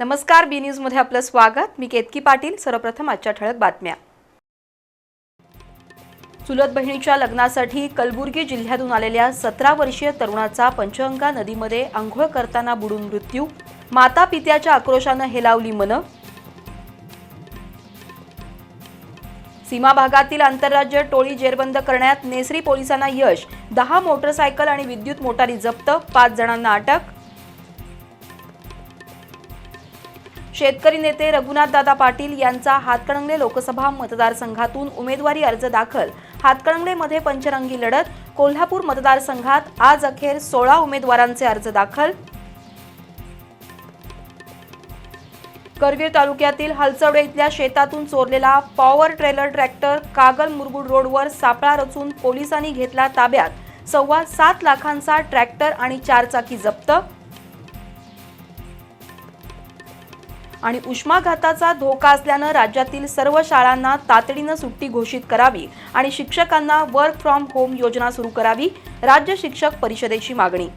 नमस्कार बी न्यूजमध्ये आपलं स्वागत. मी केतकी पाटील सर्वप्रथम आजच्या ठळक बातम्या. चुलत बहिणीच्या लग्नासाठी कलबुर्गी जिल्ह्यातून आलेल्या सतरा वर्षीय तरुणाचा पंचगंगा नदीमध्ये आंघोळ करताना बुडून मृत्यू. माता पित्याच्या आक्रोशानं हेलावली मनं. सीमा भागातील आंतरराज्य टोळी जेरबंद करण्यात नेसरी पोलिसांना यश. दहा मोटरसायकल आणि विद्युत मोटारी जप्त पाच जणांना अटक. शेतकरी नेते रघुनाथदादा पाटील यांचा हातकणंगले लोकसभा मतदारसंघातून उमेदवारी अर्ज दाखल. हातकणंगलेमध्ये पंचरंगी लढत. कोल्हापूर मतदारसंघात आज अखेर सोळा उमेदवारांचे अर्ज दाखल. करवीर तालुक्यातील हलचवडे इथल्या शेतातून चोरलेला power trailer tractor Kagal Murgud रोडवर सापळा रचून पोलिसांनी घेतला ताब्यात. सव्वा सात लाखांचा ट्रॅक्टर आणि चारचाकी जप्त. आणि उष्माघाताचा धोका असल्यानं राज्यातील सर्व शाळांना तातडीनं सुट्टी घोषित करावी आणि शिक्षकांना वर्क फ्रॉम होम योजना सुरू करावी राज्य शिक्षक परिषदेची मागणी.